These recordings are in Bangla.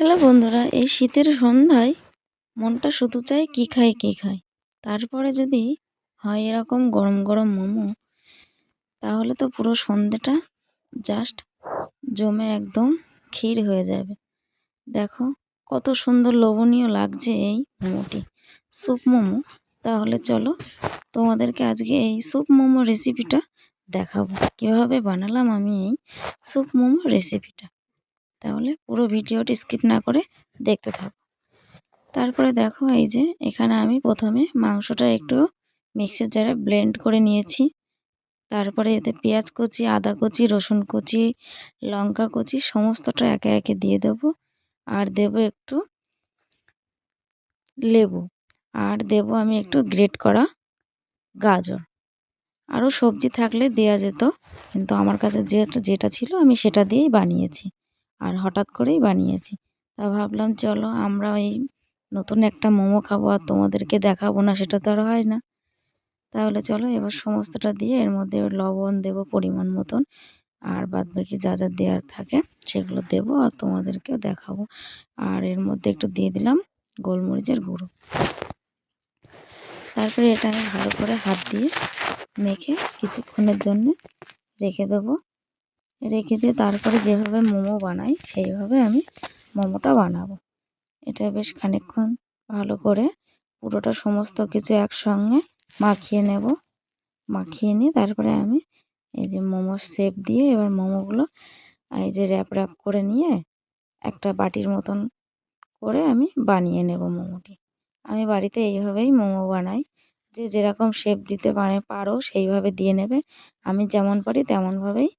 হ্যালো বন্ধুরা, এই শীতের সন্ধ্যায় মনটা শুধু চায় কী খাই কী খাই তারপরে যদি হয় এরকম গরম গরম মোমো, তাহলে তো পুরো সন্ধেটা জাস্ট জমে একদম ক্ষীর হয়ে যাবে। দেখো কত সুন্দর লোভনীয় লাগছে এই মোমোটি। স্যুপ মোমো, তাহলে চলো তোমাদেরকে আজকে এই স্যুপ মোমো রেসিপিটা দেখাবো। কীভাবে বানালাম আমি এই স্যুপ মোমো রেসিপিটা তাহলে পুরো ভিডিওটি স্কিপ না করে দেখতে থাকো। তারপরে দেখো এই যে এখানে আমি প্রথমে মাংসটা একটু মিক্সির জারে ব্লেন্ড করে নিয়েছি। তারপরে এতে পেঁয়াজ কুচি, আদা কুচি, রসুন কুচি, লঙ্কা কুচি সমস্তটা একে একে দিয়ে দেব। আর দেব একটু লেবু। আর দেব আমি একটু গ্রেট করা গাজর। আরও সবজি থাকলে দেয়া যেত, কিন্তু আমার কাছে যেটা যেটা ছিল আমি সেটা দিয়েই বানিয়েছি। আর হঠাৎ করেই বানিয়েছি। তা ভাবলাম, চলো, আমরা এই নতুন একটা মোমো খাব আর তোমাদেরকে দেখাবো না, সেটা তো আর হয় না। তাহলে চলো, এবার সমস্তটা দিয়ে এর মধ্যে লবণ দেব পরিমাণ মতন, আর বাদ বাকি যা যা দেওয়ার থাকে সেগুলো দেব আর তোমাদেরকেও দেখাবো। আর এর মধ্যে একটু দিয়ে দিলাম গোলমরিচের গুঁড়ো। তারপরে এটা আমি ভালো করে হাত দিয়ে মেখে কিছুক্ষণের জন্য রেখে দেবো। রেখে দিয়ে তারপরে যেভাবে মোমো বানাই, সেইভাবে আমি মোমোটা বানাবো। এটা বেশ খানিকক্ষণ ভালো করে পুরোটা সমস্ত কিছু একসঙ্গে মাখিয়ে নেব। মাখিয়ে নিয়ে তারপরে আমি এই যে মোমোর শেপ দিয়ে এবার মোমোগুলো, এই যে র্যাপ র্যাপ করে নিয়ে একটা বাটির মতন করে আমি বানিয়ে নেব মোমোটি। আমি বাড়িতে এইভাবেই মোমো বানাই। যে যেরকম শেপ দিতে পারে পারো সেইভাবে দিয়ে নেবে। আমি যেমন পারি তেমনভাবেই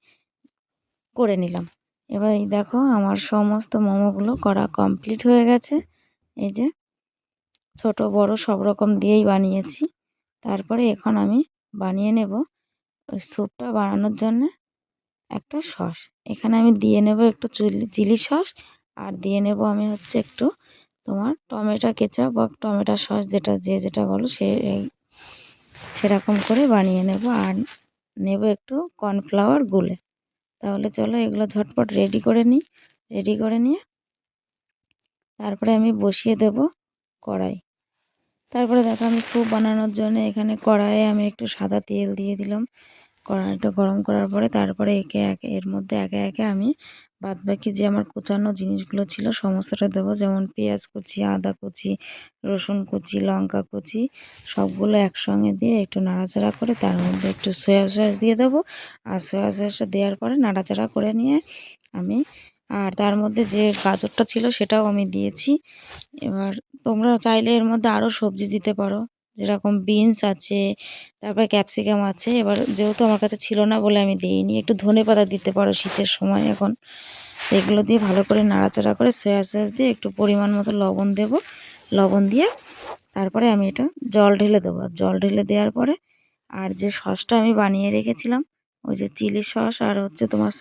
করে নিলাম। এবার এই দেখো আমার সমস্ত মোমোগুলো করা কমপ্লিট হয়ে গেছে। এই যে ছোট, বড় সব রকম দিয়েই বানিয়েছি। তারপরে এখন আমি বানিয়ে নেব ওই স্যুপটা বানানোর জন্যে একটা সস। এখানে আমি দিয়ে নেব একটু চিলি চিলি সস আর দিয়ে নেব আমি হচ্ছে একটু তোমার টমেটো কেচাপ বা টমেটো সস যেটা, যে যেটা বলো সে সেরকম করে বানিয়ে নেব। আর নেব একটু কর্নফ্লাওয়ার গুলে। তাহলে চলো এগুলো ঝটপট রেডি করে নিই। রেডি করে নিয়ে তারপরে আমি বসিয়ে দেব কড়াই। তারপরে দেখো আমি স্যুপ বানানোর জন্য এখানে কড়াইয়ে আমি একটু সাদা তেল দিয়ে দিলাম। কড়াইটা গরম করার পরে তারপরে একে একে, এর মধ্যে একে একে আমি বাদ বাকি যে আমার কুচানো জিনিসগুলো ছিল সমস্তটা দেবো। যেমন পেঁয়াজ কুচি, আদা কুচি, রসুন কুচি, লঙ্কা কুচি, সবগুলো একসঙ্গে দিয়ে একটু নাড়াচাড়া করে তার মধ্যে একটু সয়া সস দিয়ে দেবো। আর সয়া সসটা দেওয়ার পরে নাড়াচাড়া করে নিয়ে আমি, আর তার মধ্যে যে গাজরটা ছিল সেটাও আমি দিয়েছি। এবার তোমরা চাইলে এর মধ্যে আরও সবজি দিতে পারো। যেরকম বিনস আছে, তারপরে ক্যাপসিকাম আছে। এবার যেহেতু আমার কাছে ছিল না বলে আমি দিইনি, একটু ধনে পাতা দিতে পারো শীতের সময় এখন। এগুলো দিয়ে ভালো করে নাড়াচাড়া করে সয়া সস দিয়ে একটু পরিমাণ মতো লবণ দেব। লবণ দিয়ে তারপরে আমি এটা জল ঢেলে দেবো। জল ঢেলে দেওয়ার পরে আর যে সসটা আমি বানিয়ে রেখেছিলাম, ওই যে চিলি সস আর হচ্ছে তোমার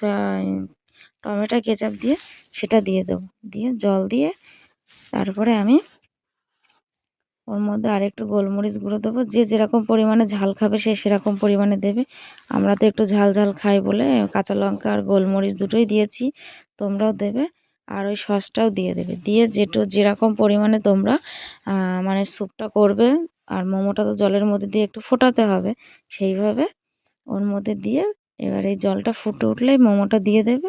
টমেটো কেচাপ দিয়ে সেটা দিয়ে দেবো। দিয়ে জল দিয়ে তারপরে আমি ওর মধ্যে আরেকটু গোলমরিচ গুঁড়ো দেবো। যে যেরকম পরিমাণে ঝাল খাবে সে সেরকম পরিমাণে দেবে। আমরা তো একটু ঝাল ঝাল খাই বলে কাঁচা লঙ্কা আর গোলমরিচ দুটোই দিয়েছি, তোমরাও দেবে। আর ওই সসটাও দিয়ে দেবে। দিয়ে যেটু যেরকম পরিমাণে তোমরা মানে স্যুপটা করবে, আর মোমোটা তো জলের মধ্যে দিয়ে একটু ফোটাতে হবে, সেইভাবে ওর মধ্যে দিয়ে এবার এই জলটা ফুটে উঠলেই মোমোটা দিয়ে দেবে।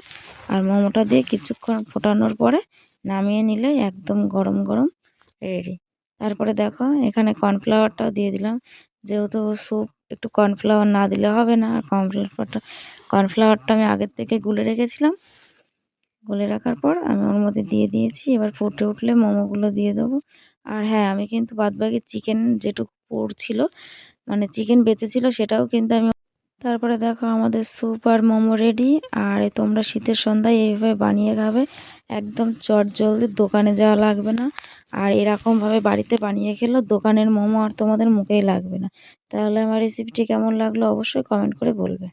আর মোমোটা দিয়ে কিছুক্ষণ ফোটানোর পরে নামিয়ে নিলেই একদম গরম গরম রেডি। তারপরে দেখো, এখানে কর্নফ্লাওয়ারটাও দিয়ে দিলাম। যেহেতু স্যুপ, একটু কর্নফ্লাওয়ার না দিলে হবে না। আর কর্নফ্লাওয়ারটা কর্নফ্লাওয়ারটা আমি আগের থেকে গুলে রেখেছিলাম। গুলে রাখার পর আমি ওর মধ্যে দিয়ে দিয়েছি। এবার ফুটে উঠলে মোমোগুলো দিয়ে দেবো। আর হ্যাঁ আমি কিন্তু বাদবাকি চিকেন যেটুকু পড়ছিল মানে চিকেন বেঁচেছিল, সেটাও কিন্তু আমি তারপরে দেখো আমাদের স্যুপ আর মোমো রেডি, আর তোমরা শীতের সন্ধ্যায় এইভাবে বানিয়ে খাবে। একদম চট জলদি দোকানে যাওয়া লাগবে না। আর এরকমভাবে বাড়িতে বানিয়ে খেলেও দোকানের মোমো আর তোমাদের মুখেই লাগবে না। তাহলে আমার রেসিপিটি কেমন লাগল অবশ্যই কমেন্ট করে বলবে।